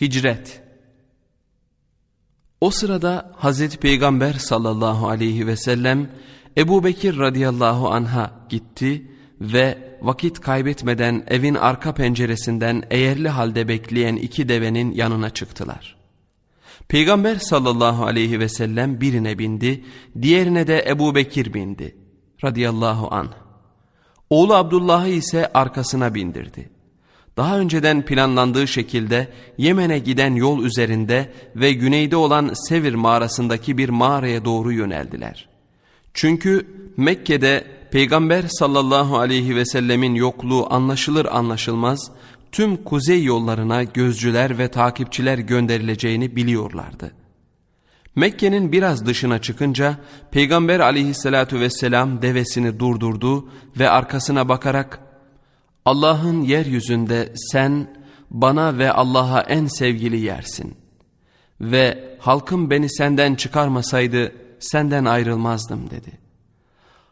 Hicret O sırada Hazreti Peygamber sallallahu aleyhi ve sellem Ebu Bekir radıyallahu anha gitti ve vakit kaybetmeden evin arka penceresinden eğerli halde bekleyen iki devenin yanına çıktılar. Peygamber sallallahu aleyhi ve sellem birine bindi, diğerine de Ebu Bekir bindi radıyallahu anh. Oğlu Abdullah'ı ise arkasına bindirdi. Daha önceden planlandığı şekilde Yemen'e giden yol üzerinde ve güneyde olan Sevir mağarasındaki bir mağaraya doğru yöneldiler. Çünkü Mekke'de Peygamber sallallahu aleyhi ve sellemin yokluğu anlaşılır anlaşılmaz tüm kuzey yollarına gözcüler ve takipçiler gönderileceğini biliyorlardı. Mekke'nin biraz dışına çıkınca Peygamber aleyhissalatu vesselam devesini durdurdu ve arkasına bakarak Allah'ın yeryüzünde sen bana ve Allah'a en sevgili yersin ve halkım beni senden çıkarmasaydı senden ayrılmazdım dedi.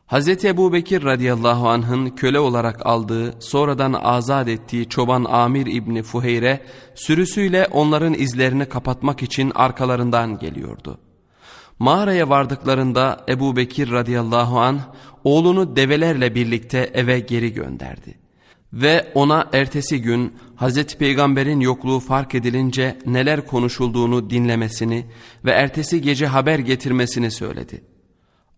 Hz. Ebu Bekir radıyallahu anh'ın köle olarak aldığı sonradan azat ettiği çoban Amir İbni Fuheyre sürüsüyle onların izlerini kapatmak için arkalarından geliyordu. Mağaraya vardıklarında Ebu Bekir radıyallahu anh oğlunu develerle birlikte eve geri gönderdi. Ve ona ertesi gün Hazreti Peygamber'in yokluğu fark edilince neler konuşulduğunu dinlemesini ve ertesi gece haber getirmesini söyledi.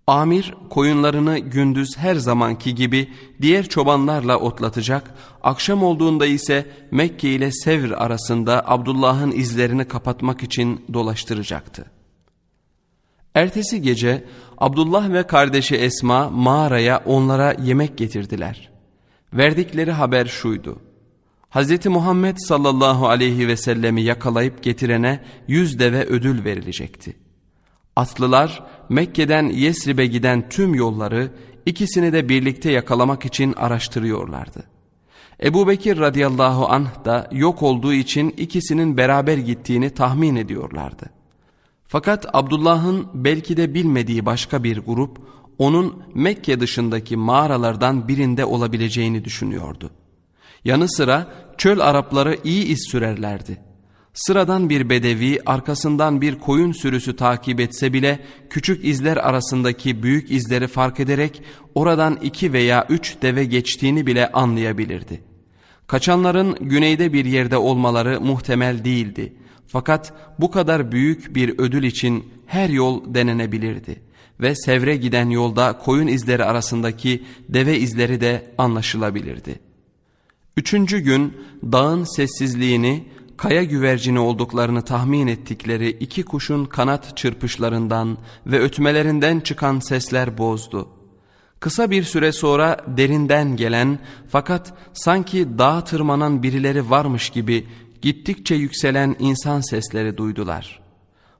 Amir koyunlarını gündüz her zamanki gibi diğer çobanlarla otlatacak, akşam olduğunda ise Mekke ile Sevr arasında Abdullah'ın izlerini kapatmak için dolaştıracaktı. Ertesi gece Abdullah ve kardeşi Esma mağaraya onlara yemek getirdiler. Verdikleri haber şuydu. Hz. Muhammed sallallahu aleyhi ve sellemi yakalayıp getirene yüz deve ödül verilecekti. Atlılar Mekke'den Yesrib'e giden tüm yolları ikisini de birlikte yakalamak için araştırıyorlardı. Ebu Bekir radıyallahu anh da yok olduğu için ikisinin beraber gittiğini tahmin ediyorlardı. Fakat Abdullah'ın belki de bilmediği başka bir grup onun Mekke dışındaki mağaralardan birinde olabileceğini düşünüyordu. Yanı sıra çöl Arapları iyi iz sürerlerdi. Sıradan bir bedevi arkasından bir koyun sürüsü takip etse bile küçük izler arasındaki büyük izleri fark ederek oradan iki veya üç deve geçtiğini bile anlayabilirdi. Kaçanların güneyde bir yerde olmaları muhtemel değildi. Fakat bu kadar büyük bir ödül için her yol denenebilirdi. Ve Sevre giden yolda koyun izleri arasındaki deve izleri de anlaşılabilirdi. Üçüncü gün dağın sessizliğini kaya güvercini olduklarını tahmin ettikleri iki kuşun kanat çırpışlarından ve ötmelerinden çıkan sesler bozdu. Kısa bir süre sonra derinden gelen fakat sanki dağa tırmanan birileri varmış gibi gittikçe yükselen insan sesleri duydular.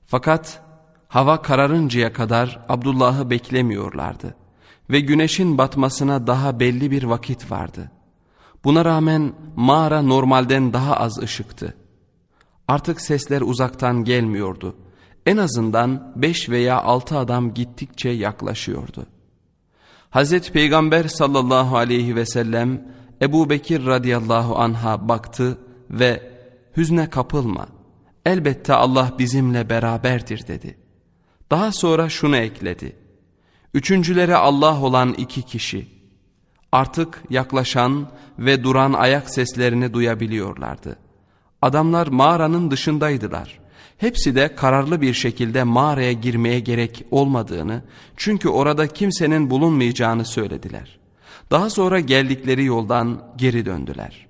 Fakat hava kararıncaya kadar Abdullah'ı beklemiyorlardı ve güneşin batmasına daha belli bir vakit vardı. Buna rağmen mağara normalden daha az ışıktı. Artık sesler uzaktan gelmiyordu. En azından beş veya altı adam gittikçe yaklaşıyordu. Hazreti Peygamber sallallahu aleyhi ve sellem Ebu Bekir radıyallahu anha baktı ve hüzne kapılma elbette Allah bizimle beraberdir dedi. Daha sonra şunu ekledi. Üçüncülere Allah olan iki kişi artık yaklaşan ve duran ayak seslerini duyabiliyorlardı. Adamlar mağaranın dışındaydılar. Hepsi de kararlı bir şekilde mağaraya girmeye gerek olmadığını çünkü orada kimsenin bulunmayacağını söylediler. Daha sonra geldikleri yoldan geri döndüler.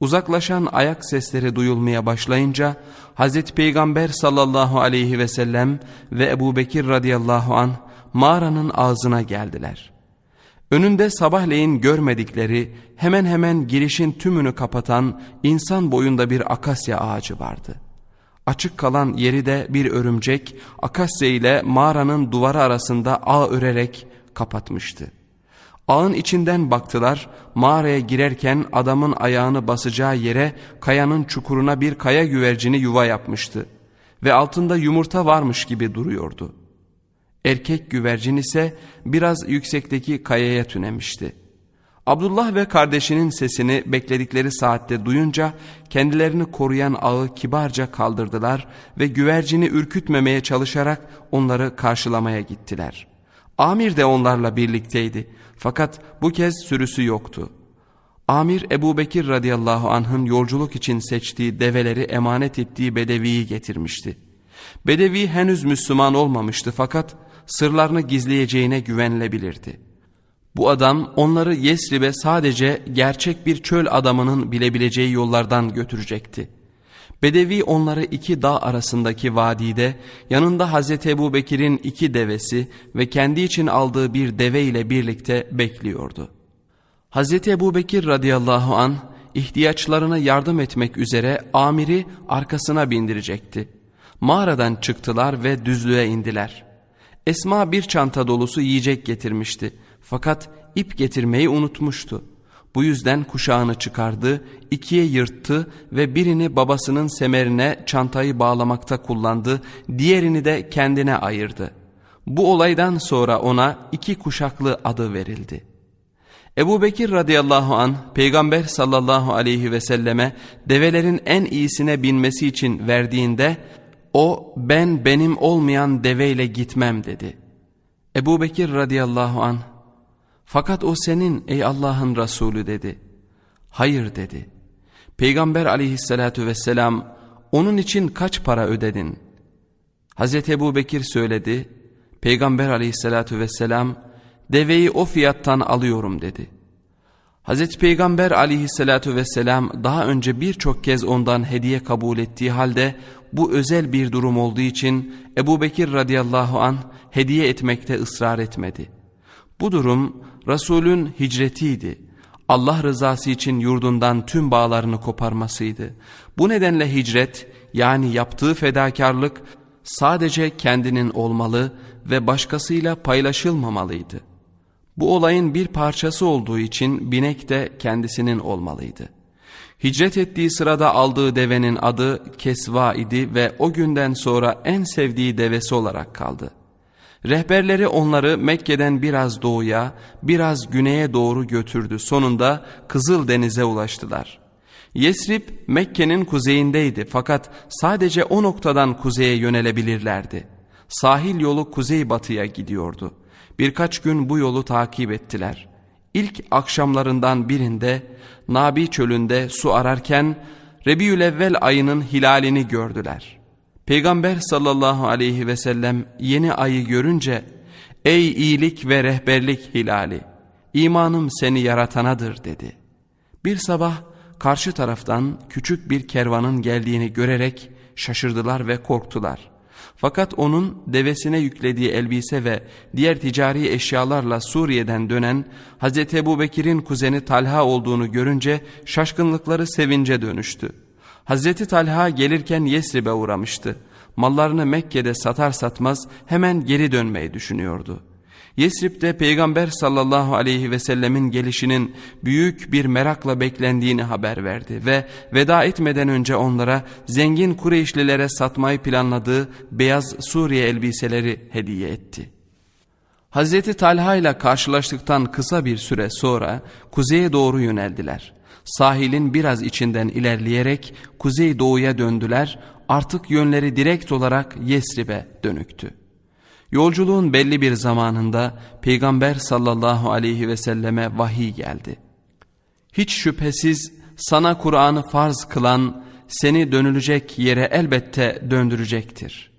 Uzaklaşan ayak sesleri duyulmaya başlayınca Hazreti Peygamber sallallahu aleyhi ve sellem ve Ebu Bekir radıyallahu an mağaranın ağzına geldiler. Önünde sabahleyin görmedikleri hemen hemen girişin tümünü kapatan insan boyunda bir akasya ağacı vardı. Açık kalan yeri de bir örümcek akasya ile mağaranın duvarı arasında ağ örerek kapatmıştı. Ağın içinden baktılar mağaraya girerken adamın ayağını basacağı yere kayanın çukuruna bir kaya güvercini yuva yapmıştı ve altında yumurta varmış gibi duruyordu. Erkek güvercin ise biraz yüksekteki kayaya tünemişti. Abdullah ve kardeşinin sesini bekledikleri saatte duyunca kendilerini koruyan ağı kibarca kaldırdılar ve güvercini ürkütmemeye çalışarak onları karşılamaya gittiler. Amir de onlarla birlikteydi fakat bu kez sürüsü yoktu. Amir Ebu Bekir radıyallahu anh'ın yolculuk için seçtiği develeri emanet ettiği Bedevi'yi getirmişti. Bedevi henüz Müslüman olmamıştı fakat sırlarını gizleyeceğine güvenilebilirdi. Bu adam onları Yesrib'e sadece gerçek bir çöl adamının bilebileceği yollardan götürecekti. Bedevi onları iki dağ arasındaki vadide yanında Hazreti Ebu Bekir'in iki devesi ve kendi için aldığı bir deve ile birlikte bekliyordu. Hazreti Ebu Bekir radıyallahu an ihtiyaçlarına yardım etmek üzere amiri arkasına bindirecekti. Mağaradan çıktılar ve düzlüğe indiler. Esma bir çanta dolusu yiyecek getirmişti. Fakat ip getirmeyi unutmuştu. Bu yüzden kuşağını çıkardı, ikiye yırttı ve birini babasının semerine çantayı bağlamakta kullandı, diğerini de kendine ayırdı. Bu olaydan sonra ona iki kuşaklı adı verildi. Ebu Bekir radıyallahu an peygamber sallallahu aleyhi ve selleme develerin en iyisine binmesi için verdiğinde o ben benim olmayan deveyle gitmem dedi. Ebu Bekir radıyallahu an fakat o senin ey Allah'ın Resulü dedi. Hayır dedi. Peygamber aleyhissalatu vesselam onun için kaç para ödedin? Hazreti Ebu Bekir söyledi. Peygamber aleyhissalatu vesselam deveyi o fiyattan alıyorum dedi. Hazreti Peygamber aleyhissalatu vesselam daha önce birçok kez ondan hediye kabul ettiği halde bu özel bir durum olduğu için Ebu Bekir radıyallahu an hediye etmekte ısrar etmedi. Bu durum Resulün hicretiydi. Allah rızası için yurdundan tüm bağlarını koparmasıydı. Bu nedenle hicret yani yaptığı fedakarlık sadece kendinin olmalı ve başkasıyla paylaşılmamalıydı. Bu olayın bir parçası olduğu için binek de kendisinin olmalıydı. Hicret ettiği sırada aldığı devenin adı Kesva idi ve o günden sonra en sevdiği devesi olarak kaldı. Rehberleri onları Mekke'den biraz doğuya, biraz güneye doğru götürdü. Sonunda Kızıl Deniz'e ulaştılar. Yesrib Mekke'nin kuzeyindeydi fakat sadece o noktadan kuzeye yönelebilirlerdi. Sahil yolu kuzeybatıya gidiyordu. Birkaç gün bu yolu takip ettiler. İlk akşamlarından birinde Nabi çölünde su ararken Rebiülevvel ayının hilalini gördüler. Peygamber sallallahu aleyhi ve sellem yeni ayı görünce ''Ey iyilik ve rehberlik hilali, imanım seni yaratanadır.'' dedi. Bir sabah karşı taraftan küçük bir kervanın geldiğini görerek şaşırdılar ve korktular. Fakat onun devesine yüklediği elbise ve diğer ticari eşyalarla Suriye'den dönen Hz. Ebu Bekir'in kuzeni Talha olduğunu görünce şaşkınlıkları sevince dönüştü. Hazreti Talha gelirken Yesrib'e uğramıştı. Mallarını Mekke'de satar satmaz hemen geri dönmeyi düşünüyordu. Yesrib'de Peygamber sallallahu aleyhi ve sellemin gelişinin büyük bir merakla beklendiğini haber verdi ve veda etmeden önce onlara zengin Kureyşlilere satmayı planladığı beyaz Suriye elbiseleri hediye etti. Hazreti Talha ile karşılaştıktan kısa bir süre sonra kuzeye doğru yöneldiler sahilin biraz içinden ilerleyerek kuzey doğuya döndüler artık yönleri direkt olarak Yesrib'e dönüktü. Yolculuğun belli bir zamanında Peygamber sallallahu aleyhi ve selleme vahiy geldi. Hiç şüphesiz sana Kur'an'ı farz kılan seni dönülecek yere elbette döndürecektir.''